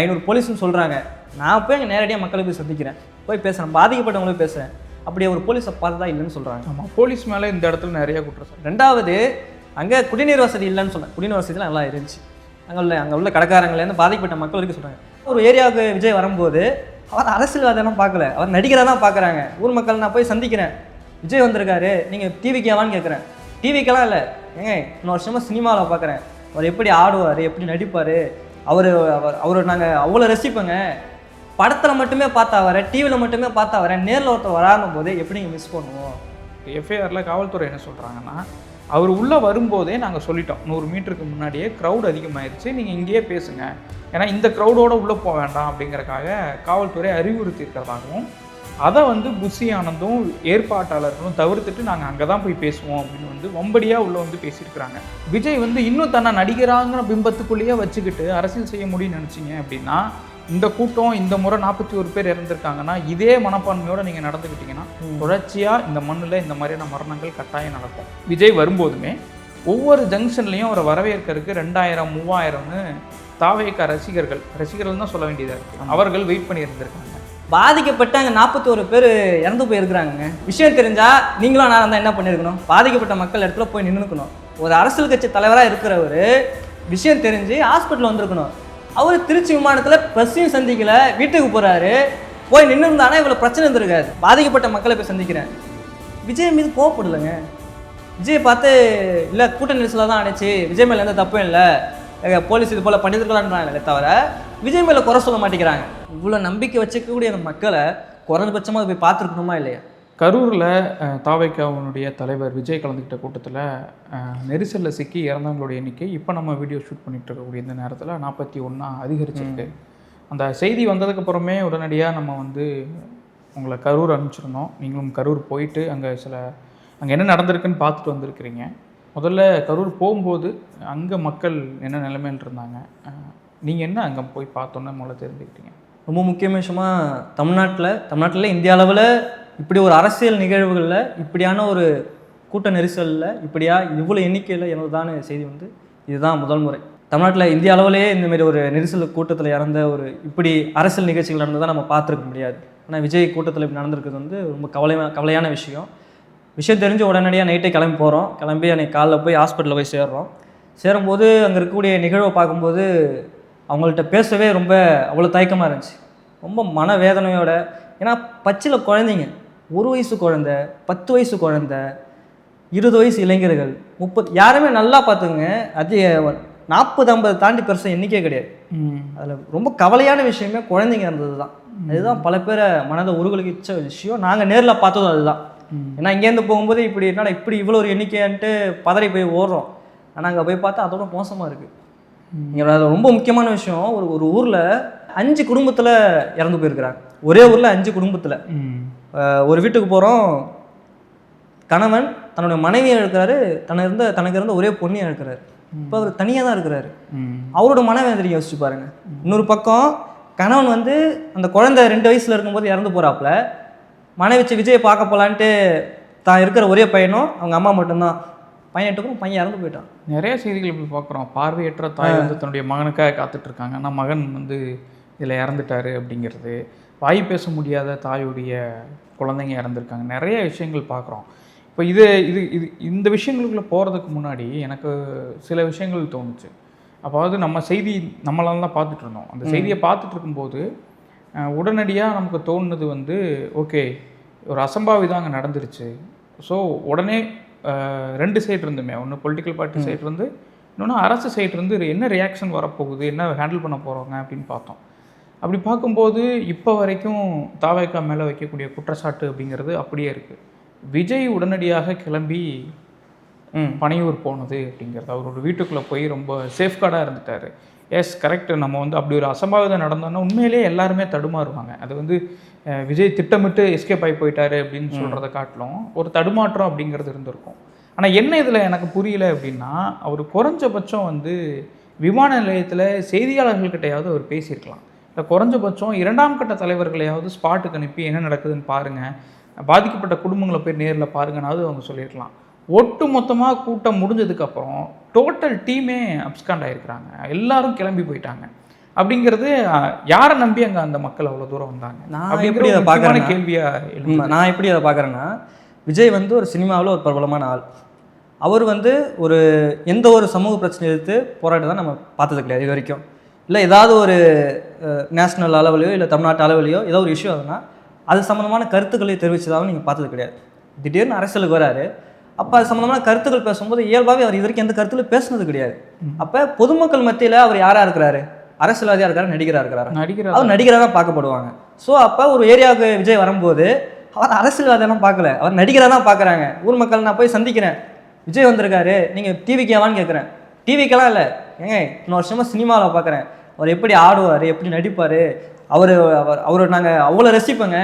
ஐநூறு போலீஸ்னு சொல்கிறாங்க நான் போய் அங்கே நேரடியாக மக்களை போய் சந்திக்கிறேன். போய் பேசுகிறேன் பாதிக்கப்பட்டவங்களும் பேசுகிறேன் அப்படி ஒரு போலீஸை பார்த்ததா இல்லைன்னு சொல்கிறாங்க ஆமாம் போலீஸ் மேலே இந்த இடத்துல நிறைய குற்றச்சாட்டு ரெண்டாவது அங்கே குடிநீர் வசதி இல்லைன்னு சொன்னேன் குடிநீர் வசதிலாம் நல்லா இருந்துச்சு. அங்கே உள்ள அங்கே உள்ள கடைக்காரங்கலேருந்து பாதிக்கப்பட்ட மக்கள் வரைக்கும் சொல்கிறாங்க ஒரு ஏரியாவுக்கு விஜய் வரும்போது அவர் அரசியல்வாதம்லாம் பார்க்கல. அவர் நடிகராக தான் பார்க்குறாங்க. ஊர் மக்கள் நான் போய் சந்திக்கிறேன். விஜய் வந்திருக்காரு. நீங்கள் டிவிக்கேவான்னு கேட்குறேன். டிவிக்கெல்லாம் இல்லை. ஏங்க இன்னும் வருஷமாக சினிமாவில் பார்க்குறேன். அவர் எப்படி ஆடுவார்? எப்படி நடிப்பார்? அவர் அவர் அவரை நாங்கள் அவ்வளோ ரசிப்போங்க. படத்தில் மட்டுமே பார்த்தா வர டிவியில் மட்டுமே பார்த்தா வர நேரில் ஒருத்தர் வராத போது எப்படிங்க மிஸ் பண்ணுவோம்? எஃப்ஐஆரில் காவல்துறை என்ன சொல்கிறாங்கன்னா அவர் உள்ளே வரும்போதே நாங்கள் சொல்லிட்டோம். நூறு மீட்டருக்கு முன்னாடியே க்ரௌட் அதிகமாயிருச்சு. நீங்கள் இங்கேயே பேசுங்க. ஏன்னா இந்த க்ரௌடோடு உள்ளே போக வேண்டாம் அப்படிங்கிறக்காக காவல்துறை அறிவுறுத்தி இருக்கிறதாகவும் அதை வந்து புஷி ஆனந்தும் ஏற்பாட்டாளர்களும் தவிர்த்துட்டு நாங்கள் அங்கே தான் போய் பேசுவோம் அப்படின்னு வந்து வம்படியாக உள்ளே வந்து பேசியிருக்கிறாங்க. விஜய் வந்து இன்னும் தன்னை நடிகராங்கிற பிம்பத்துக்குள்ளேயே வச்சுக்கிட்டு அரசியல் செய்ய முடியும்னு நினச்சிங்க அப்படின்னா இந்த கூட்டம் இந்த முறை நாற்பத்தி ஒரு பேர் இறந்துருக்காங்கன்னா இதே மனப்பான்மையோட நீங்கள் நடந்துக்கிட்டீங்கன்னா தொடர்ச்சியாக இந்த மண்ணில் இந்த மாதிரியான மரணங்கள் கட்டாயம் நடக்கும். விஜய் வரும்போதுமே ஒவ்வொரு ஜங்ஷன்லையும் அவரை வரவேற்கிறதுக்கு ரெண்டாயிரம் மூவாயிரம்னு தாவேக்க ரசிகர்கள் ரசிகர்கள் தான் சொல்ல வேண்டியதாக இருக்குது அவர்கள் வெயிட் பண்ணி இருந்திருக்காங்க பாதிக்கப்பட்ட அங்கே நாற்பத்தி ஒரு பேர் இறந்து போயிருக்கிறாங்க விஷயம் தெரிஞ்சால் நீங்களும் நான் தான் என்ன பண்ணியிருக்கணும் பாதிக்கப்பட்ட மக்கள் இடத்துல போய் நின்றுக்கணும் ஒரு அரசியல் கட்சி தலைவராக இருக்கிறவர் விஷயம் தெரிஞ்சு ஹாஸ்பிட்டல் வந்திருக்கணும். அவர் திருச்சி விமானத்தில் பஸ்ஸையும் சந்திக்கல வீட்டுக்கு போகிறாரு போய் நின்று இருந்தானா இவ்வளோ பிரச்சனை இருந்திருக்காது. பாதிக்கப்பட்ட மக்களை போய் சந்திக்கிறேன். விஜய் மீது கோவப்படலைங்க விஜய் பார்த்து இல்லை கூட்ட நெரிசலாக தான் அணைச்சி விஜய் மேலே எந்த தப்பும் இல்லை. போலீஸ் இது போல் பண்ணியிருக்கலான்றாங்களே தவிர விஜய் மேலே குறை சொல்ல மாட்டேங்கிறாங்க. இவ்வளோ நம்பிக்கை வச்சுக்கக்கூடிய அந்த மக்களை குறைஞ்சபட்சமாக போய் பார்த்துருக்கணுமா இல்லையா? கரூரில் தாவைக்காவுனுடைய தலைவர் விஜய் கலந்துக்கிட்ட கூட்டத்தில் நெரிசலில் சிக்கி இறந்தவங்களுடைய எண்ணிக்கை இப்போ நம்ம வீடியோ ஷூட் பண்ணிட்டு இருக்கக்கூடிய இந்த நேரத்தில் நாற்பத்தி ஒன்றா அதிகரிச்சிருக்கு. அந்த செய்தி வந்ததுக்கப்புறமே உடனடியாக நம்ம வந்து உங்களை கரூர் அனுப்பிச்சிருந்தோம் நீங்களும் கரூர் போயிட்டு அங்கே சில அங்கே என்ன நடந்திருக்குன்னு பார்த்துட்டு வந்திருக்கிறீங்க. முதல்ல கரூர் போகும்போது அங்கே மக்கள் என்ன நிலைமையில் இருந்தாங்க? நீங்கள் என்ன அங்கே போய் பார்த்தோன்னு முதல்ல தெரிஞ்சுக்கிட்டீங்க? ரொம்ப முக்கியமான விஷயமா தமிழ்நாட்டில் தமிழ்நாட்டில் இந்திய அளவில் இப்படி ஒரு அரசியல் நிகழ்வுகளில் இப்படியான ஒரு கூட்ட நெரிசலில் இப்படியா இவ்வளோ எண்ணிக்கையில் இறந்ததான செய்தி வந்து இதுதான் முதல் முறை. தமிழ்நாட்டில் இந்திய அளவிலேயே இந்தமாரி ஒரு நெரிசல் கூட்டத்தில் இறந்த ஒரு இப்படி அரசியல் நிகழ்ச்சிகள் நடந்ததாக நம்ம பார்த்துருக்க முடியாது. ஆனால் விஜய் கூட்டத்தில் இப்படி நடந்திருக்கிறது வந்து ரொம்ப கவலை கவலையான விஷயம். விஷயம் தெரிஞ்சு உடனடியாக நைட்டே கிளம்பி போகிறோம் கிளம்பி அன்னைக்கு காலைல போய் ஹாஸ்பிட்டலில் போய் சேர்றோம். சேரும்போது அங்கே இருக்கக்கூடிய நிகழ்வை பார்க்கும்போது அவங்கள்ட்ட பேசவே ரொம்ப அவ்வளோ தயக்கமாக இருந்துச்சு. ரொம்ப மனவேதனையோட ஏன்னா பச்சில குழந்தைங்க ஒரு வயசு குழந்த பத்து வயசு குழந்த இருபது வயசு இளைஞர்கள் முப்பது யாருமே நல்லா பார்த்துங்க அது நாற்பது ஐம்பது தாண்டி பெருசாக எண்ணிக்கையே கிடையாது. அதில் ரொம்ப கவலையான விஷயமே குழந்தைங்க இருந்தது தான் அதுதான் பல பேரை மனதை உருகுலிச்ச விஷயம். நாங்கள் நேரில் பார்த்ததும் அதுதான். ஏன்னா இங்கேருந்து போகும்போது இப்படி என்னடா இப்படி இவ்வளோ ஒரு எண்ணிக்கைன்ட்டு பதறி போய் ஓடுறோம். ஆனால் அங்கே போய் பார்த்தா அதோட மோசமாக இருக்குது அது ரொம்ப முக்கியமான விஷயம். ஒரு ஒரு ஊரில் அஞ்சு குடும்பத்தில் இறந்து போயிருக்கிறாங்க. ஒரே ஊரில் அஞ்சு குடும்பத்தில். ஒரு வீட்டுக்கு போகிறோம் கணவன் தன்னுடைய மனைவியை இருக்கிறாரு தன இருந்த தனக்கு இருந்த ஒரே பொண்ணையை இருக்கிறாரு இப்போ அவர் தனியாக தான் இருக்கிறாரு. அவரோட மனவேதனை யோசிச்சு பாருங்க. இன்னொரு பக்கம் கணவன் வந்து அந்த குழந்தை ரெண்டு வயசுல இருக்கும்போது இறந்து போறாப்புல. மனைவி வச்சு விஜயை பார்க்க போலான்ட்டு தான் இருக்கிற ஒரே பையனும் அவங்க அம்மா மட்டும்தான். பையன் எட்டுக்கும் பையன் இறந்து போயிட்டான். நிறைய செய்திகள் இப்படி பார்க்குறோம். பார்வையற்ற தாய் வந்து தன்னுடைய மகனுக்காக காத்துட்டு இருக்காங்க ஆனால் மகன் வந்து இதில் இறந்துட்டாரு அப்படிங்கிறது. வாய் பேச முடியாத தாயுடைய குழந்தைங்க இறந்துருக்காங்க. நிறைய விஷயங்கள் பார்க்குறோம். இப்போ இது இது இது இந்த விஷயங்களுக்குள்ள போகிறதுக்கு முன்னாடி எனக்கு சில விஷயங்கள் தோணுச்சு. அதாவது நம்ம செய்தி நம்மளால தான் பார்த்துட்டு இருந்தோம். அந்த செய்தியை பார்த்துட்டு இருக்கும்போது உடனடியாக நமக்கு தோணுனது வந்து ஓகே ஒரு அசம்பாவிதம் அங்கே நடந்துருச்சு. ஸோ உடனே ரெண்டு சைடு இருந்துமே. ஒன்று பொலிட்டிக்கல் பார்ட்டி சைடு இருந்து இன்னொன்று அரசு சைடு இருந்து என்ன ரியாக்ஷன் வரப்போகுது என்ன ஹேண்டில் பண்ண போகிறாங்க அப்படின்னு பார்த்தோம். அப்படி பார்க்கும்போது இப்போ வரைக்கும் தாவேக்கா மேலே வைக்கக்கூடிய குற்றச்சாட்டு அப்படிங்கிறது அப்படியே இருக்குது விஜய் உடனடியாக கிளம்பி பனையூர் போனது அப்படிங்கிறது. அவரோட வீட்டுக்குள்ளே போய் ரொம்ப சேஃப்கார்டாக இருந்துட்டார். எஸ் கரெக்ட் நம்ம வந்து அப்படி ஒரு அசம்பாவிதம் நடந்தோன்னா உண்மையிலேயே எல்லாருமே தடுமாறுவாங்க. அது வந்து விஜய் திட்டமிட்டு எஸ்கேப் ஆகி போயிட்டாரு அப்படின்னு சொல்கிறத காட்டிலும் ஒரு தடுமாற்றம் அப்படிங்கிறது இருந்திருக்கும். ஆனால் என்ன இதில் எனக்கு புரியல அப்படின்னா அவர் குறைஞ்சபட்சம் வந்து விமான நிலையத்தில் செய்தியாளர்கள்கிட்டயாவது அவர் பேசியிருக்கலாம். இல்லை குறைஞ்சபட்சம் இரண்டாம் கட்ட தலைவர்களையாவது ஸ்பாட்டுக்கு அனுப்பி என்ன நடக்குதுன்னு பாருங்கள் பாதிக்கப்பட்ட குடும்பங்களை போய் நேரில் பாருங்கனாவது அவங்க சொல்லியிருக்கலாம். ஒட்டு மொத்தமாக கூட்டம் முடிஞ்சதுக்கப்புறம் டோட்டல் டீமே அப்ஸ்காண்ட் ஆயிருக்கிறாங்க. எல்லாரும் கிளம்பி போயிட்டாங்க. அப்படிங்கிறது யாரை நம்பி அங்க அந்த மக்கள் அவ்வளவு தூரம் வந்தாங்க? நான் எப்படி அதை முக்கியமான பார்க்கறேன்னா- கேள்வியா எழுது உண்மை. நான் எப்படி அதை பார்க்குறேன்னா விஜய் வந்து ஒரு சினிமாவில் ஒரு பிரபலமான ஆள். அவர் வந்து ஒரு எந்த ஒரு சமூக பிரச்சனை எடுத்து போராட்டம் தான் நம்ம பார்த்தது கிடையாது இது வரைக்கும். இல்லை ஏதாவது ஒரு நேஷ்னல் அளவுலையோ இல்லை தமிழ்நாட்டு அளவுலையோ ஏதோ ஒரு இஷ்யூ ஆகுதுன்னா அது சம்மந்தமான கருத்துக்களை தெரிவிச்சதாகவும் நீங்கள் பார்த்தது கிடையாது. திடீர்னு அரசியலுக்கு வராரு. அப்போ அது சம்மந்தமான கருத்துக்கள் பேசும்போது இயல்பாகவே அவர் இது வரைக்கும் எந்த கருத்துலையும் பேசுனது கிடையாது. அப்போ பொதுமக்கள் மத்தியில் அவர் யாராக இருக்கிறாரு? அரசியல்வாதியாக இருக்கிறாரு நடிகராக இருக்கிறாரு நடிகர் அவர் நடிகராக தான் பார்க்கப்படுவாங்க. ஸோ அப்போ ஒரு ஏரியாவுக்கு விஜய் வரும்போது அவர் அரசியல்வாதியெல்லாம் பார்க்கல. அவர் நடிகராக தான் பார்க்குறாங்க. ஊர் மக்கள் நான் போய் சந்திக்கிறேன். விஜய் வந்திருக்காரு நீங்கள் டிவிக்கேவான்னு கேட்குறேன். டிவிக்கெல்லாம் இல்லை. ஏங்க இன்னொரு வருஷமாக சினிமாவில் பார்க்குறேன். அவர் எப்படி ஆடுவார் எப்படி நடிப்பார்? அவர் அவர் அவரை நாங்கள் அவ்வளோ ரசிப்போங்க.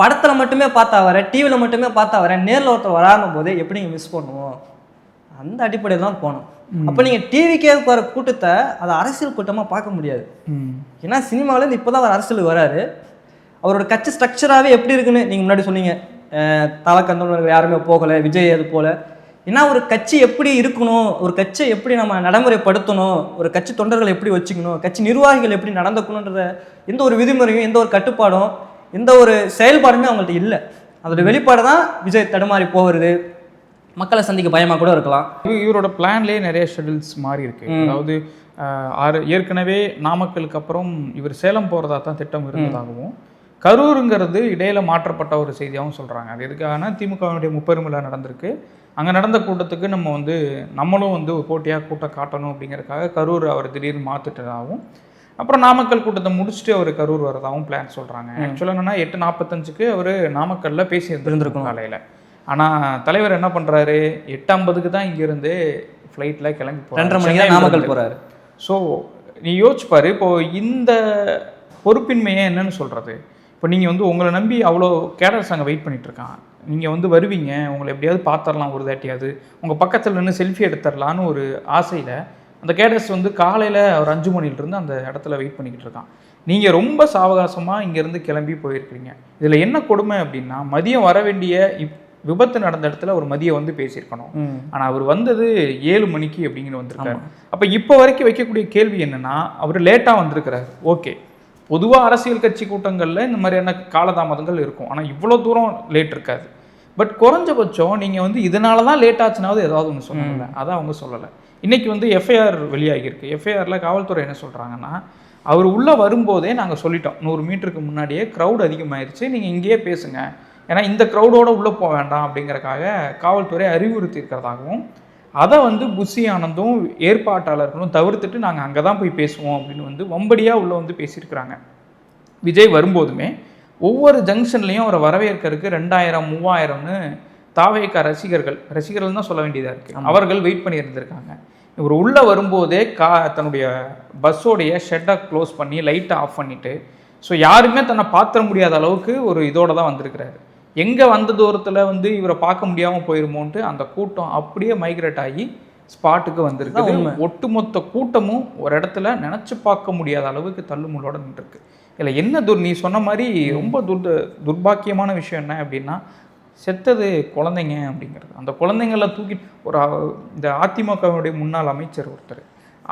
படத்தில் மட்டுமே பார்த்தா வர டிவியில் மட்டுமே பார்த்தா வர நேரில் ஒருத்தர் வராங்கும் போது எப்படி நீங்கள் மிஸ் பண்ணுவோம்? அந்த அடிப்படையில் தான் போனோம். அப்போ நீங்கள் டிவிக்கே வர கூட்டத்தை அதை அரசியல் கூட்டமாக பார்க்க முடியாது. ஏன்னா சினிமாவிலேருந்து இப்போ தான் அவர் அரசியலுக்கு வராரு. அவரோட கட்சி ஸ்ட்ரக்சராகவே எப்படி இருக்குன்னு நீங்கள் முன்னாடி சொன்னீங்க. தலக்கந்தோடு யாருமே போகலை விஜய் அது போல. ஏன்னா ஒரு கட்சி எப்படி இருக்கணும் ஒரு கட்சியை எப்படி நம்ம நடைமுறைப்படுத்தணும் ஒரு கட்சி தொண்டர்களை எப்படி வச்சுக்கணும் கட்சி நிர்வாகிகள் எப்படி நடந்துக்கணுன்றத எந்த ஒரு விதிமுறையும் எந்த ஒரு கட்டுப்பாடும் எந்த ஒரு செயல்பாடுமே அவங்கள்ட்ட இல்லை. அதோட வெளிப்பாடு தான் விஜய் தடுமாறி போகிறது. மக்களை சந்திக்க பயமாக கூட இருக்கலாம். இவ- இவரோட பிளான்லேயே நிறைய ஷெடியூல்ஸ் மாறி இருக்கு. அதாவது ஆறு ஏற்கனவே நாமக்கலுக்கு அப்புறம் இவர் சேலம் போகிறதா தான் திட்டம் இருந்ததாகவும் கரூருங்கிறது இடையில மாற்றப்பட்ட ஒரு செய்தியாகவும் சொல்கிறாங்க அது எதுக்காகனா திமுகவினுடைய முப்பெருமிழா நடந்திருக்கு. அங்கே நடந்த கூட்டத்துக்கு நம்ம வந்து நம்மளும் வந்து போட்டியாக கூட்டம் காட்டணும் அப்படிங்கறதுக்காக கரூர் அவர் திடீர்னு மாற்றிட்டதாகவும் அப்புறம் நாமக்கல் கூட்டத்தை முடிச்சுட்டு அவர் கரூர் வரதாகவும் பிளான் சொல்கிறாங்க ஆக்சுவலாக என்னன்னா எட்டு நாற்பத்தஞ்சுக்கு அவர் நாமக்கல்ல பேசி இருந்திருக்கணும் காலையில். ஆனால் தலைவர் என்ன பண்ணுறாரு எட்டு ஐம்பதுக்கு தான் இங்கேருந்து ஃப்ளைட்டில் கிளம்பி போறாரு. ரெண்டரை மணிக்கு தான் நாமக்கல். போகிறாரு ஸோ நீ யோசிச்சு பாரு இப்போ இந்த பொறுப்பின்மையை என்னன்னு சொல்கிறது இப்போ நீங்கள் வந்து உங்களை நம்பி அவ்வளோ கேடர்ஸ் அங்கே வெயிட் பண்ணிட்டு இருக்கான். நீங்கள் வந்து வருவீங்க உங்களை எப்படியாவது பார்த்துடலாம் ஒரு தாட்டியாவது உங்கள் பக்கத்தில் நின்று செல்ஃபி எடுத்துடலான்னு ஒரு ஆசையில் அந்த கேடர்ஸ் வந்து காலையில் ஒரு அஞ்சு மணிலிருந்து அந்த இடத்துல வெயிட் பண்ணிக்கிட்டு இருக்கான். நீங்கள் ரொம்ப சாவகாசமாக இங்கேருந்து கிளம்பி போயிருக்கிறீங்க. இதில் என்ன கொடுமை அப்படின்னா மதியம் வர வேண்டிய இப் விபத்து நடந்த இடத்துல ஒரு மதியம் வந்து பேசியிருக்கணும். ஆனால் அவர் வந்தது ஏழு மணிக்கு அப்படிங்கிற வந்திருக்காரு. அப்போ இப்போ வரைக்கும் வைக்கக்கூடிய கேள்வி என்னன்னா அவர் லேட்டாக வந்திருக்கிறாரு. ஓகே பொதுவாக அரசியல் கட்சி கூட்டங்களில் இந்த மாதிரியான காலதாமதங்கள் இருக்கும். ஆனால் இவ்வளோ தூரம் லேட் இருக்காது. பட் குறைஞ்சபட்சம் நீங்கள் வந்து இதனால தான் லேட் ஆச்சுனாவது ஏதாவது ஒன்று சொல்லணும்ல. அதான் அவங்க சொல்லலை. இன்னைக்கு வந்து எஃப்ஐஆர் வெளியாகியிருக்கு. எஃப்ஐஆரில் காவல்துறை என்ன சொல்கிறாங்கன்னா அவர் உள்ளே வரும்போதே நாங்கள் சொல்லிட்டோம். நூறு மீட்டருக்கு முன்னாடியே க்ரௌட் அதிகமாயிருச்சு. நீங்கள் இங்கேயே பேசுங்க. ஏன்னா இந்த க்ரௌடோட உள்ளே போக வேண்டாம் அப்படிங்கறக்காக காவல்துறை அறிவுறுத்தி இருக்கிறதாகவும் அதை வந்து புஷி ஆனந்தும் ஏற்பாட்டாளர்களும் தவிர்த்துட்டு நாங்கள் அங்கே தான் போய் பேசுவோம் அப்படின்னு வந்து வம்படியாக உள்ளே வந்து பேசியிருக்கிறாங்க. விஜய் வரும்போதுமே ஒவ்வொரு ஜங்ஷன்லேயும் அவரை வரவேற்கிறதுக்கு ரெண்டாயிரம் மூவாயிரம்னு தாவேக்கா ரசிகர்கள் ரசிகர்கள் தான் சொல்ல வேண்டியதாக இருக்குது அவர்கள் வெயிட் பண்ணி இருந்திருக்காங்க இவர் உள்ளே வரும்போதே கா தன்னுடைய பஸ்ஸோடைய ஷெட்டை க்ளோஸ் பண்ணி லைட்டை ஆஃப் பண்ணிட்டு ஸோ யாருமே தன்னை பார்த்துட முடியாத அளவுக்கு ஒரு இதோட தான் வந்திருக்கிறாரு. எங்கே வந்த தூரத்தில் வந்து இவரை பார்க்க முடியாமல் போயிருமோன்ட்டு அந்த கூட்டம் அப்படியே மைக்ரேட் ஆகி ஸ்பாட்டுக்கு உண்மை. ஒட்டுமொத்த கூட்டமும் ஒரு இடத்துல நினச்சி பார்க்க முடியாத அளவுக்கு தள்ளுமுள்ளோட நின்றுருக்கு. இதில் என்ன துர் நீ சொன்ன மாதிரி ரொம்ப துர் துர்பாக்கியமான விஷயம் என்ன அப்படின்னா செத்தது குழந்தைங்க அப்படிங்கிறது. அந்த குழந்தைங்கள தூக்கி ஒரு இந்த அதிமுகவினுடைய முன்னாள் அமைச்சர் ஒருத்தர்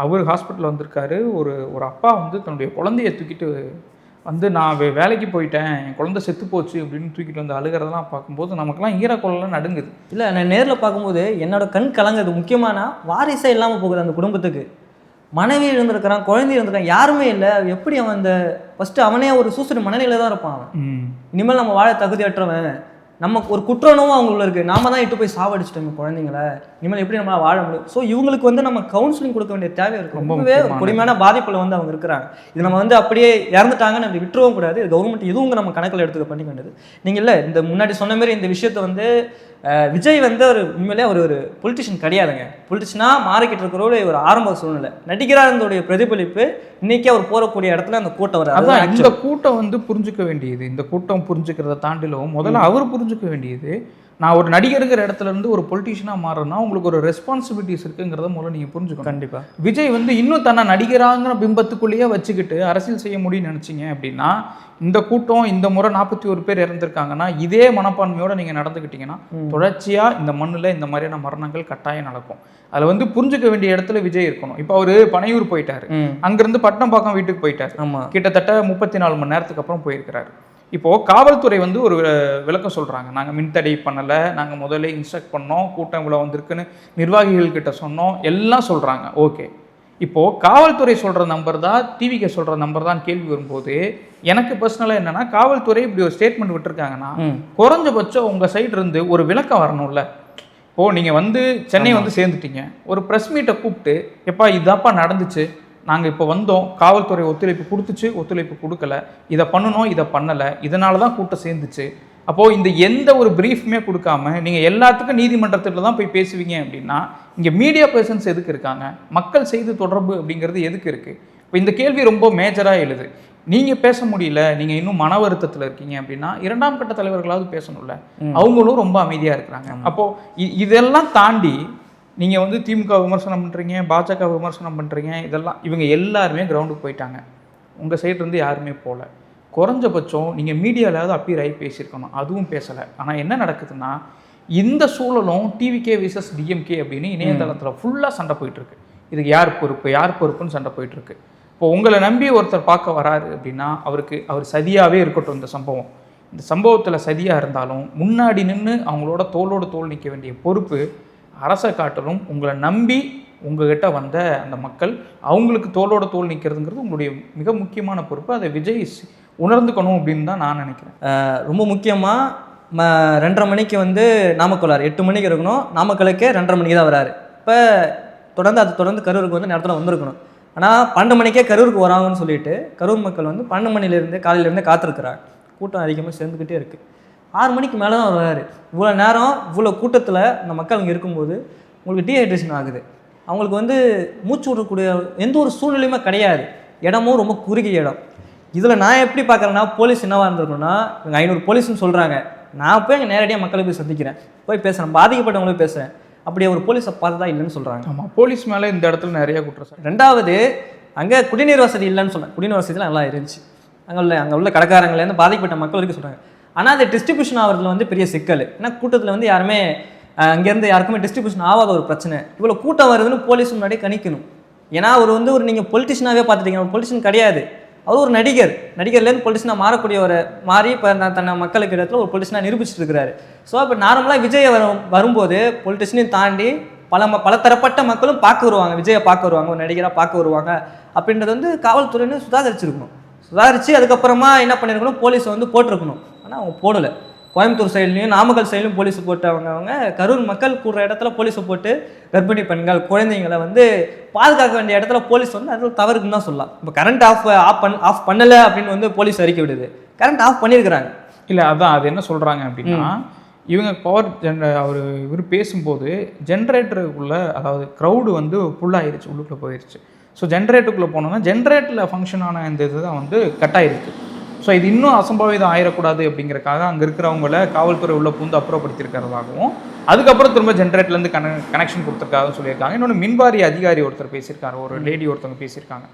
அவர் ஹாஸ்பிட்டல் வந்திருக்காரு. ஒரு ஒரு அப்பா வந்து தன்னுடைய குழந்தைய தூக்கிட்டு வந்து நான் வேலைக்கு போயிட்டேன் என் குழந்தை செத்து போச்சு அப்படின்னு தூக்கிட்டு வந்து அழுகிறதெல்லாம் பார்க்கும்போது நமக்கெல்லாம் ஈரக்குழலாம் நடுங்குது. இல்லை நான் நேரில் பார்க்கும்போது என்னோட கண் கலங்குது. முக்கியமான வாரிசே இல்லாமல் போகுது அந்த குடும்பத்துக்கு. மனைவி இருந்திருக்கிறான் குழந்தை இருந்திருக்கான் யாருமே இல்லை. எப்படி அவன் அந்த ஃபஸ்ட்டு அவனே ஒரு சூசைடு மனநிலையில தான் இருப்பான் அவன். இனிமேல் நம்ம வாழ தகுதியற்றவன். நம்ம ஒரு குற்றணவும் அவங்களுக்குள்ள இருக்குது நாம தான் இட்டு போய் சாவடிச்சிட்டோம் குழந்தைங்கள. இனிமேல் எப்படி நம்மளால வாழ முடியும்? ஸோ இவங்களுக்கு வந்து நம்ம கவுன்சிலிங் கொடுக்க வேண்டிய தேவை இருக்கு. ரொம்ப ரொம்பவே கொடுமையான பாதிப்புல வந்து அவங்க இருக்கிறாங்க. இது நம்ம வந்து அப்படியே இறந்துட்டாங்கன்னு அப்படி விட்டுறவும் கூடாது. கவர்மெண்ட் இதுவும் நம்ம கணக்கில் எடுத்துக்க பண்ணிக்க வேண்டியது. நீங்கள் இல்லை இந்த முன்னாடி சொன்ன மாதிரி இந்த விஷயத்தை வந்து விஜய் வந்து ஒரு உண்மையிலே அவர் ஒரு பொலிட்டிஷியன் கிடையாதுங்க. பொலிட்டிஷனாக மாறிக்கிட்டு இருக்கிறோட ஒரு ஆரம்ப சூழ்நிலை. நடிகராக பிரதிபலிப்பு இன்னைக்கு அவர் போகக்கூடிய இடத்துல அந்த கூட்டம் வர அதான் இந்த கூட்டம் வந்து புரிஞ்சுக்க வேண்டியது. இந்த கூட்டம் புரிஞ்சுக்கிறத தாண்டிலும் முதல்ல அவர் புரிஞ்சுக்க வேண்டியது. நான் ஒரு நடிகருங்கிற இடத்துல இருந்து ஒரு பொலிட்டீஷியனாக மாறுறேன்னா உங்களுக்கு ஒரு ரெஸ்பான்சிபிலிட்டிஸ் இருக்குங்கிறத முதல்ல நீங்கள் புரிஞ்சுக்கணும். கண்டிப்பா. விஜய் வந்து இன்னும் தன்னை நடிகராங்கிற பிம்பத்துக்குள்ளேயே வச்சுக்கிட்டு அரசியல் செய்ய முடியும்னு நினச்சிங்க அப்படின்னா இந்த கூட்டம் இந்த முறை நாற்பத்தி ஒரு பேர் இறந்துருக்காங்கன்னா இதே மனப்பான்மையோட நீங்கள் நடந்துக்கிட்டீங்கன்னா தொடர்ச்சியாக இந்த மண்ணில் இந்த மாதிரியான மரணங்கள் கட்டாயம் நடக்கும். அதில் வந்து புரிஞ்சுக்க வேண்டிய இடத்துல விஜய் இருக்கணும். இப்போ அவர் பனையூர் போயிட்டாரு. அங்கேருந்து பட்டம்பாக்கம் வீட்டுக்கு போயிட்டாரு. கிட்டத்தட்ட முப்பத்தி நாலு மணி நேரத்துக்கு அப்புறம் போயிருக்கிறாரு. இப்போ காவல்துறை வந்து ஒரு விளக்கம் சொல்றாங்க. நாங்க மின்தடை பண்ணல நாங்க முதல்ல இன்ஸ்ட்ரக்ட் பண்ணோம் கூட்டம் இவ்வளவு வந்திருக்குன்னு நிர்வாகிகள் கிட்ட சொன்னோம் எல்லாம் சொல்றாங்க. ஓகே. இப்போ காவல்துறை சொல்ற நம்பர் தான் டிவிக்கு சொல்ற நம்பர் தான் கேள்வி வரும்போது எனக்கு பர்சனலாக என்னன்னா காவல்துறை இப்படி ஒரு ஸ்டேட்மெண்ட் விட்டுருக்காங்கன்னா குறைஞ்சபட்சம் உங்க சைடு இருந்து ஒரு விளக்கம் வரணும்ல. இப்போ நீங்க வந்து சென்னை வந்து சேர்ந்துட்டீங்க. ஒரு ப்ரெஸ் மீட்டை கூப்பிட்டு எப்பா இதாப்பா நடந்துச்சு. நாங்க இப்போ வந்தோம் காவல்துறை ஒத்துழைப்பு கொடுத்துச்சு ஒத்துழைப்பு கொடுக்கல. இதை பண்ணணும் இதை பண்ணல. இதனால தான் கூட்டம் சேர்ந்துச்சு. அப்போ இந்த எந்த ஒரு பிரீஃப்மே கொடுக்காம நீங்க எல்லாத்துக்கும் நீதிமன்றத்தில் தான் போய் பேசுவீங்க அப்படின்னா இங்க மீடியா பர்சன்ஸ் எதுக்கு இருக்காங்க? மக்கள் செய்தி தொடர்பு அப்படிங்கிறது எதுக்கு இருக்கு? இப்போ இந்த கேள்வி ரொம்ப மேஜரா எழுது. நீங்க பேச முடியல நீங்க இன்னும் மன வருத்தத்துல இருக்கீங்க அப்படின்னா இரண்டாம் கட்ட தலைவர்களாவது பேசணும்ல. அவங்களும் ரொம்ப அமைதியா இருக்கிறாங்க. அப்போ இ- இதெல்லாம் தாண்டி நீங்க வந்து திமுக விமர்சனம் பண்றீங்க பாஜக விமர்சனம் பண்றீங்க இதெல்லாம் இவங்க எல்லாருமே கிரவுண்டுக்கு போயிட்டாங்க. உங்க சைடு இருந்து யாருமே போல. குறைஞ்சபட்சம் நீங்க மீடியாலாவது அப்பீர் ஆகி பேசியிருக்கணும். அதுவும் பேசல. ஆனா என்ன நடக்குதுன்னா இந்த சூழலும் டிவிகே விசஸ் டிஎம்கே அப்படின்னு இணையதளத்துல ஃபுல்லா சண்டை போயிட்டு இருக்கு இதுக்கு யார் பொறுப்பு யார் பொறுப்புன்னு சண்டை போயிட்டு இருக்கு இப்போ உங்களை நம்பி ஒருத்தர் பார்க்க வராரு அப்படின்னா அவருக்கு அவர் சதியாவே இருக்கட்டும் இந்த சம்பவம். இந்த சம்பவத்தில் சதியாக இருந்தாலும் முன்னாடி நின்று அவங்களோட தோளோடு தோள் நிற்க வேண்டிய பொறுப்பு அரசை காட்டிலும் உங்களை நம்பி உங்ககிட்ட வந்த அந்த மக்கள் அவங்களுக்கு தோளோட தோல் நிற்கிறதுங்கிறது உங்களுடைய மிக முக்கியமான பொறுப்பு. அதை விஜய் உணர்ந்துக்கணும் அப்படின்னு தான் நான் நினைக்கிறேன். ரொம்ப முக்கியமாக ம ரெண்டரை மணிக்கு வந்து நாமக்கல் வராரு எட்டு மணிக்கு இருக்கணும். நாமக்கலுக்கே ரெண்டரை மணிக்கு தான் வராரு. இப்போ தொடர்ந்து அது தொடர்ந்து கரூருக்கு வந்து நேரத்தில் வந்திருக்கணும். ஆனால் பன்னெண்டு மணிக்கே கரூருக்கு வராங்கன்னு சொல்லிட்டு கரூர் மக்கள் வந்து பன்னெண்டு மணிலேருந்து காலையிலேருந்து காத்திருக்கிறாங்க. கூட்டம் அதிகமாக சேர்ந்துக்கிட்டே இருக்குது ஆறு மணிக்கு மேலே தான் வராரு இவ்வளோ நேரம் இவ்வளோ கூட்டத்தில் இந்த மக்கள் இங்கே இருக்கும்போது உங்களுக்கு டீஹைட்ரேஷன் ஆகுது. அவங்களுக்கு வந்து மூச்சு விடக்கூடிய எந்த ஒரு சூழ்நிலையுமே கிடையாது. இடமும் ரொம்ப குறுகிய இடம். இதில் நான் எப்படி பார்க்குறேன்னா போலீஸ் என்னவா இருந்திருக்கணும்னா இவங்க ஐநூறு போலீஸ்னு சொல்கிறாங்க நான் போய் அங்கே நேரடியாக மக்களை போய் சந்திக்கிறேன். போய் பேசுகிறேன் பாதிக்கப்பட்டவங்களே பேசுகிறேன் அப்படி ஒரு போலீஸை பார்த்ததா இல்லைன்னு சொல்கிறாங்க ஆமாம் போலீஸ் மேலே இந்த இடத்துல நிறைய குற்றச்சாட்டு ரெண்டாவது அங்கே குடிநீர் வசதி இல்லைன்னு சொன்னேன் குடிநீர் வசதிலாம் நல்லா இருந்துச்சு. அங்கே உள்ள அங்கே உள்ள கடைக்காரங்கலேருந்து பாதிக்கப்பட்ட மக்கள் வரைக்கும் சொல்கிறாங்க ஆனால் அது டிஸ்ட்ரிபியூஷன் ஆகிறதுல வந்து பெரிய சிக்கல். ஏன்னா கூட்டத்தில் வந்து யாருமே அங்கேருந்து யாருக்குமே டிஸ்ட்ரிபியூஷன் ஆகாத ஒரு பிரச்சனை. இவ்வளோ கூட்டம் வருதுன்னு போலீஸ் முன்னாடியே கணிக்கணும். ஏன்னா அவர் வந்து ஒரு நீங்கள் பொலிட்டிஷனாகவே பார்த்துட்டீங்க. ஒரு பொலிட்டிஷன் கிடையாது. அவர் ஒரு நடிகர். நடிகர்லேருந்து பொலிட்டிஷனாக மாறக்கூடிய ஒரு மாறி இப்போ தன்னை மக்களுக்கு இடத்துல ஒரு பொலிட்டிஷனாக நிரூபிச்சுட்டு இருக்கிறாரு. ஸோ இப்போ நார்மலாக விஜய் வரும் வரும்போது பொலிட்டிஷனையும் தாண்டி பல ம பலதரப்பட்ட மக்களும் பார்க்க வருவாங்க. விஜயை பார்க்க வருவாங்க. ஒரு நடிகராக பார்க்க வருவாங்க. அப்படின்றது வந்து காவல்துறையினு சுதாகரிச்சிருக்கணும். சுதாரித்து அதுக்கப்புறமா என்ன பண்ணியிருக்கணும் போலீஸை வந்து போட்டிருக்கணும். ஆனால் அவங்க போடலை. கோயம்புத்தூர் சைட்லையும் நாமக்கல் சைட்லையும் போலீஸ் போட்டவங்க அவங்க கரூர் மக்கள் கூடுற இடத்துல போலீஸை போட்டு கர்ப்பிணி பெண்கள் குழந்தைங்களை வந்து பாதுகாக்க வேண்டிய இடத்துல போலீஸ் வந்து அது ஒரு தவறுக்குன்னு தான் சொல்லலாம். இப்போ கரண்ட் ஆஃப் ஆஃப் பண் ஆஃப் பண்ணலை அப்படின்னு வந்து போலீஸ் அறிக்கை விடுது. கரண்ட் ஆஃப் பண்ணியிருக்கிறாங்க. இல்லை அதான் அது என்ன சொல்கிறாங்க அப்படின்னா இவங்க பவர் ஜென் அவர் இவர் பேசும்போது ஜென்ரேட்டருக்குள்ள அதாவது க்ரௌடு வந்து ஃபுல்லாகிருச்சு உள்ளுக்குள்ளே போயிருச்சு. ஸோ ஜென்ரேட்டருக்குள்ளே போனோம்னா ஜென்ரேட்டரில் ஃபங்க்ஷன் ஆன இந்த இது தான் வந்து கட் ஆயிருக்கு ஸோ இது இன்னும் அசம்பாவிதம் ஆயிடக்கூடாது அப்படிங்கறக்காக அங்கே இருக்கிறவங்கள காவல்துறை உள்ள பூந்து அப்புறப்படுத்தியிருக்கிறதாகவும் அதுக்கப்புறம் திரும்ப ஜென்ரேட்டர்லேருந்து கன கனெக்ஷன் கொடுத்துருக்காங்கன்னு சொல்லியிருக்காங்க. இன்னொன்று மின்வாரிய அதிகாரி ஒருத்தர் பேசியிருக்காரு ஒரு லேடி ஒருத்தவங்க பேசியிருக்காங்க.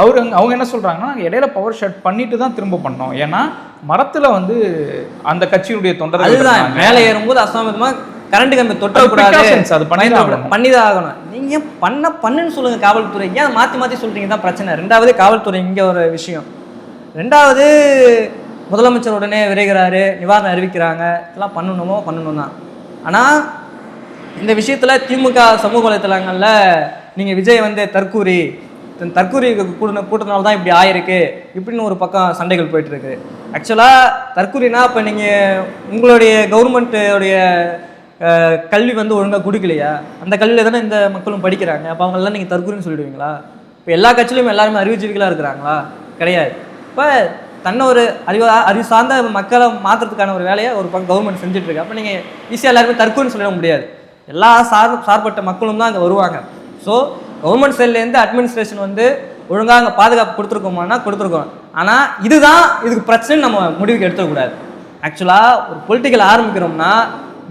அவர் அவங்க என்ன சொல்றாங்கன்னா நாங்கள் இடையில பவர் ஷட் பண்ணிட்டு தான் திரும்ப பண்ணோம். ஏன்னா மரத்துல வந்து அந்த கட்சியினுடைய தொண்டர்கள். மேலே ஏறும்போது அசாமதமா கரண்ட் கம்பி தொட்டக்கூடாது அது பண்ணிதான் ஆகணும். பண்ணிதான் ஆகணும். நீங்க ஏன் பண்ண பண்ணுன்னு சொல்லுங்க காவல்துறை. ஏன் மாத்தி மாத்தி சொல்றீங்க? தான் பிரச்சனை. ரெண்டாவது காவல்துறை இங்க ஒரு விஷயம். ரெண்டாவது முதலமைச்சர் உடனே விரைகிறாரு நிவாரணம் அறிவிக்கிறாங்க. இதெல்லாம் பண்ணணுமோ? பண்ணணும் தான் ஆனால் இந்த விஷயத்தில் திமுக சமூக வலைத்தளங்களில் நீங்கள் விஜய் வந்து தற்கூரி தற்கூரி கூட்டின கூட்டத்தினால தான் இப்படி ஆயிருக்கு. இப்படின்னு ஒரு பக்கம் சண்டைகள் போயிட்டுருக்கு. ஆக்சுவலாக தற்கூரினா இப்போ நீங்கள் உங்களுடைய கவர்மெண்ட்டுடைய கல்வி வந்து ஒழுங்காக கொடுக்கலையா? அந்த கல்வியில் தானே இந்த மக்களும் படிக்கிறாங்க. அப்போ அவங்களெல்லாம் நீங்கள் தற்கூரின்னு சொல்லிடுவீங்களா? இப்போ எல்லா கட்சியிலும் எல்லாருமே அறிவுஜீவிகளாக இருக்கிறாங்களா? கிடையாது. இப்போ தன்னை ஒரு அறிவு அறிவு சார்ந்த மக்களை மாற்றுறதுக்கான ஒரு வேலையை ஒரு பக்கம் கவர்மெண்ட் செஞ்சுட்டு இருக்கு. அப்போ நீங்கள் ஈஸியாக எல்லாருமே தற்கூரின்னு சொல்லிட முடியாது. எல்லா சார் சார்பட்ட மக்களும் தான் அங்கே வருவாங்க. ஸோ கவர்மெண்ட் சைட்லேருந்து அட்மினிஸ்ட்ரேஷன் வந்து ஒழுங்காக அங்கே பாதுகாப்பு கொடுத்துருக்கோமானா கொடுத்துருக்கோம். ஆனால் இதுதான் இதுக்கு பிரச்சனை நம்ம முடிவுக்கு எடுத்துக்கூடாது ஆக்சுவலாக ஒரு பொலிட்டிக்கல் ஆரம்பிக்கிறோம்னா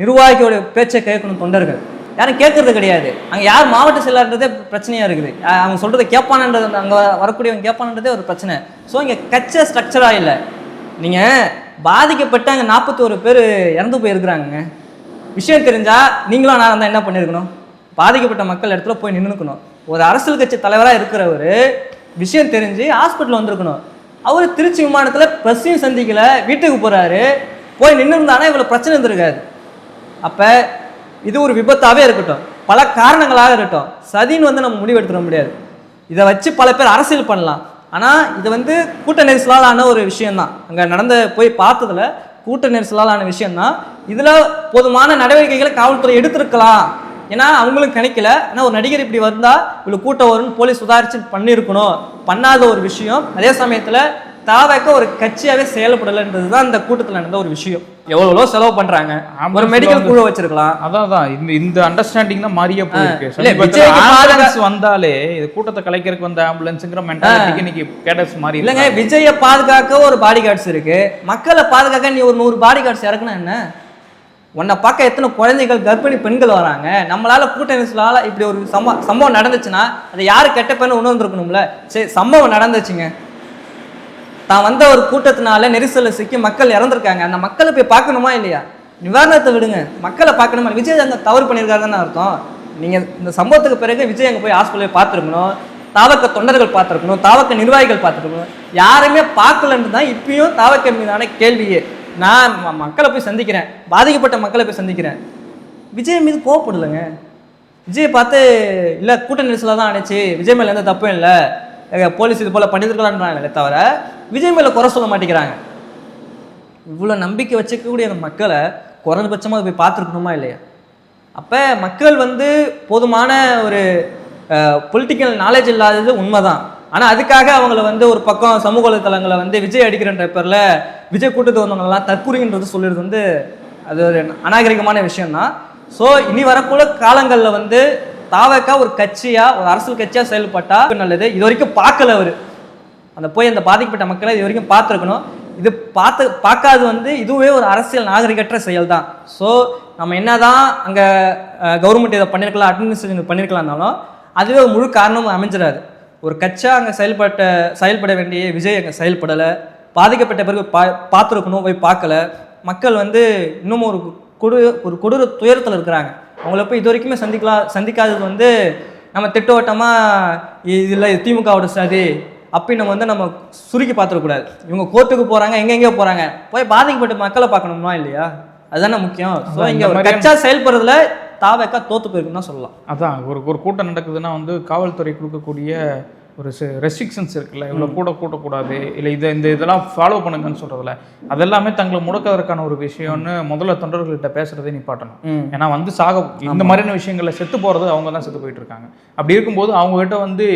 நிர்வாகியோட பேச்சை கேட்கணும் தொண்டர்கள். யாரும் கேட்கறது கிடையாது. அங்கே யார் மாவட்ட செயலாளர்ன்றதே பிரச்சனையாக இருக்குது. அவங்க சொல்கிறத கேட்பானன்றது அங்கே வரக்கூடியவங்க கேட்பானன்றதே ஒரு பிரச்சனை. ஸோ இங்கே கச்ச ஸ்ட்ரக்சராக இல்லை. நீங்கள் பாதிக்கப்பட்ட அங்கே நாற்பத்தோரு பேர் இறந்து போயிருக்கிறாங்க விஷயம் தெரிஞ்சால் நீங்களும் நான் இருந்தால் என்ன பண்ணியிருக்கணும் பாதிக்கப்பட்ட மக்கள் இடத்துல போய் நின்றுக்கணும் ஒரு அரசியல் கட்சி தலைவராக இருக்கிறவர் விஷயம் தெரிஞ்சு ஹாஸ்பிட்டல் வந்திருக்கணும். அவர் திருச்சி விமானத்தில் பஸ்ஸையும் சந்திக்கலை வீட்டுக்கு போகிறாரு போய் நின்று இருந்தானா இவ்வளோ பிரச்சனை இருந்திருக்காது. அப்போ இது ஒரு விபத்தாகவே இருக்கட்டும். பல காரணங்களாக இருக்கட்டும். சதின்னு வந்து நம்ம முடிவெடுத்துட முடியாது. இதை வச்சு பல பேர் அரசியல் பண்ணலாம். ஆனால் இது வந்து கூட்ட நெரிசலால் ஆன ஒரு விஷயம்தான். அங்கே நடந்த போய் பார்த்ததுல கூட்ட நெரிசலால் ஆன விஷயம்தான். இதில் போதுமான நடவடிக்கைகளை காவல்துறை எடுத்திருக்கலாம். ஏன்னா அவங்களும் கணிக்கல ஆனால் ஒரு நடிகர் இப்படி வந்தால் இவ்வளோ கூட்டம் வரும்னு போலீஸ் சுதாரிச்சு பண்ணியிருக்கணும் பண்ணாத ஒரு விஷயம். அதே சமயத்தில் தாவக்க ஒரு கட்சியாகவே செயல்படலைன்றது தான் இந்த கூட்டத்தில் நடந்த ஒரு விஷயம். எவ்வளோ செலவு பண்ணுறாங்க ஒரு மெடிக்கல் குழு வச்சிருக்கலாம். அதான் அதான். இந்த இந்த அண்டர்ஸ்டாண்டிங் தான் மாறியே போயிருக்கு. வந்தாலே இது கூட்டத்தை கலைக்கிறதுக்கு வந்த ஆம்புலன்ஸுங்கிற மென்டாலிட்டிக்கு இன்னைக்கு கேடஸ் மாறி இல்லைங்க. விஜயை பாதுகாக்க ஒரு பாடி கார்ட்ஸ் இருக்கு. மக்களை பாதுகாக்க நீ ஒரு நூறு பாடி கார்ட்ஸ் இறக்குனா என்ன? உன்னை பார்க்க எத்தனை குழந்தைகள் கர்ப்பிணி பெண்கள் வராங்க? நம்மளால கூட்ட நெரிசலால இப்படி ஒரு சம்பவம் நடந்துச்சுன்னா அதை யாரு கெட்ட பேர்னு உணர்ந்துருக்கணும்ல? சரி சம்பவம் நடந்துச்சுங்க. தான் வந்த ஒரு கூட்டத்தினால நெரிசலில் சிக்கி மக்கள் இறந்துருக்காங்க. அந்த மக்களை போய் பார்க்கணுமா இல்லையா? நிவாரணத்தை விடுங்க. மக்களை பார்க்கணுமா? விஜய் அங்கே தவறு பண்ணியிருக்காருன்னு அர்த்தம். நீங்கள் இந்த சம்பவத்துக்கு பிறகு விஜய் அங்கே போய் ஹாஸ்பிட்டலில் பார்த்துருக்கணும். தாவக்க தொண்டர்கள் பார்த்துருக்கணும். தாவக்க நிர்வாகிகள் பார்த்துருக்கணும். யாருமே பார்க்கலன்னு தான் இப்பயும் தாவக்க மீதான கேள்வியே. நான் ம- மக்களை போய் சந்திக்கிறேன். பாதிக்கப்பட்ட மக்களை போய் சந்திக்கிறேன். விஜய் மீது கோவப்படலைங்க. விஜய் பார்த்து இல்லை கூட்ட நெரிசலாக தான் ஆனிச்சு விஜய் மேலே எந்த தப்பும் இல்லை. போலீஸ் இது போல் பண்ணியிருக்கலான்றாங்களே தவிர விஜய் மேலே குறை சொல்ல மாட்டேங்கிறாங்க. இவ்வளோ நம்பிக்கை வச்சுக்கக்கூடிய அந்த மக்களை குறைந்தபட்சமாக போய் பார்த்துருக்கணுமா இல்லையா? அப்போ மக்கள் வந்து போதுமான ஒரு பொலிட்டிக்கல் நாலேஜ் இல்லாதது உண்மைதான். ஆனால் அதுக்காக அவங்கள வந்து ஒரு பக்கம் சமூக வலைத்தளங்களை வந்து விஜய் அடிக்கிறன்ற பேரில் விஜய் கூட்டத்து வந்தவங்களெல்லாம் தற்கூறின்றது சொல்லிடுறது வந்து அது ஒரு அநாகரிகமான விஷயம்தான். ஸோ இனி வரக்குள்ள காலங்களில் வந்து தாவக்கா ஒரு கட்சியாக ஒரு அரசியல் கட்சியாக செயல்பட்டா நல்லது. இது வரைக்கும் பார்க்கல அவர். அந்த போய் அந்த பாதிக்கப்பட்ட மக்களை இது வரைக்கும் பார்த்துருக்கணும். இது பார்த்து பார்க்காது வந்து இதுவே ஒரு அரசியல் நாகரிகற்ற செயல் தான் ஸோ நம்ம என்ன தான் அங்கே கவர்மெண்ட் இதை பண்ணியிருக்கலாம் அட்மினிஸ்ட்ரேஷன் பண்ணியிருக்கலாம்னாலும் அதுவே ஒரு முழு காரணமும் அமைஞ்சிடாது. ஒரு கட்சியாக அங்கே செயல்பட்ட செயல்பட வேண்டிய விஜய் அங்கே செயல்படலை. பாதிக்கப்பட்ட பிறகு பா பார்த்துருக்கணும் போய் பார்க்கல. மக்கள் வந்து இன்னும் ஒரு கொடு ஒரு கொடூர துயரத்தில் இருக்கிறாங்க. அவங்கள போய் இது வரைக்குமே சந்திக்கலாம் சந்திக்காதது வந்து நம்ம திட்டவட்டமாக இதில் திமுகவோட சதி அப்படி நம்ம வந்து நம்ம சுருக்கி பார்த்துடக்கூடாது இவங்க கோர்ட்டுக்கு போகிறாங்க எங்கெங்கேயோ போகிறாங்க போய் பாதிக்கப்பட்ட மக்களை பார்க்கணுமா இல்லையா? அதுதானே முக்கியம். ஸோ இங்கே ஒரு கட்சா செயல்படுறதுல தாவேக்கா தோத்து போயிருக்குன்னு தான் சொல்லலாம். அதான் ஒரு ஒரு கூட்டம் நடக்குதுன்னா வந்து காவல்துறை கொடுக்கக்கூடிய ஒரு ரெஸ்ட்ரிக்ஷன்ஸ் இருக்குல்ல இவ்வளோ கூட கூட்டக்கூடாது இல்லை இதை இந்த இதெல்லாம் ஃபாலோ பண்ணுங்கன்னு சொல்கிறதுல அதெல்லாமே தங்களை முடக்கிறதுக்கான ஒரு விஷயம்னு முதல்ல தொண்டர்கள்கிட்ட பேசுறதே நிப்பாட்டணும் ஏன்னா வந்து சாக இந்த மாதிரியான விஷயங்கள்ல செத்து போகிறது அவங்க தான் செத்து போயிட்டு இருக்காங்க. அப்படி இருக்கும்போது அவங்க கிட்ட வந்து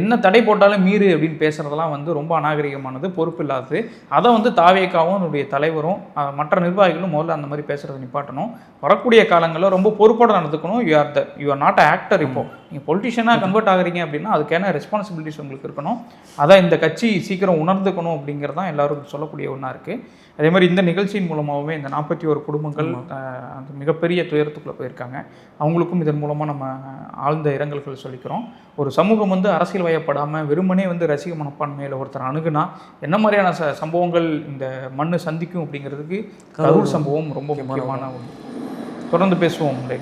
என்ன தடை போட்டாலும் மீறு அப்படின்னு பேசுறதெல்லாம் வந்து ரொம்ப அநாகரிகமானது பொறுப்பு இல்லாதது அதை வந்து தாவேக்காவும் என்னுடைய தலைவரும் மற்ற நிர்வாகிகளும் முதல்ல அந்த மாதிரி பேசுறதை நிப்பாட்டணும் வரக்கூடிய காலங்களில் ரொம்ப பொறுப்போட நடந்துக்கணும். You are the you are not actor இப்போ. நீங்கள் பொலிட்டிஷியனாக கன்வெர்ட் ஆகுறீங்க அப்படின்னா அதுக்கான ரெஸ்பான்சிபிலிட்டிஸ் உங்களுக்கு இருக்கணும். அதை இந்த கட்சி சீக்கிரம் உணர்ந்துக்கணும் அப்படிங்கிறது தான் எல்லாரும் சொல்லக்கூடிய ஒன்றா இருக்குது அதே மாதிரி இந்த நிகழ்ச்சியின் மூலமாகவே இந்த நாற்பத்தி ஒரு குடும்பங்கள் அந்த மிகப்பெரிய துயரத்துக்குள்ளே போயிருக்காங்க. அவங்களுக்கும் இதன் மூலமாக நம்ம ஆழ்ந்த இரங்கல்கள் சொல்லிக்கிறோம். ஒரு சமூகம் வந்து அரசியல் வயப்படாமல் வெறுமனே வந்து ரசிக மனப்பான்மையில் ஒருத்தர் அணுகுனா என்ன மாதிரியான ச சம்பவங்கள் இந்த மண்ணு சந்திக்கும் அப்படிங்கிறதுக்கு கரூர் சம்பவம் ரொம்ப முக்கியமான ஒன்று தொடர்ந்து பேசுவோம். உடைய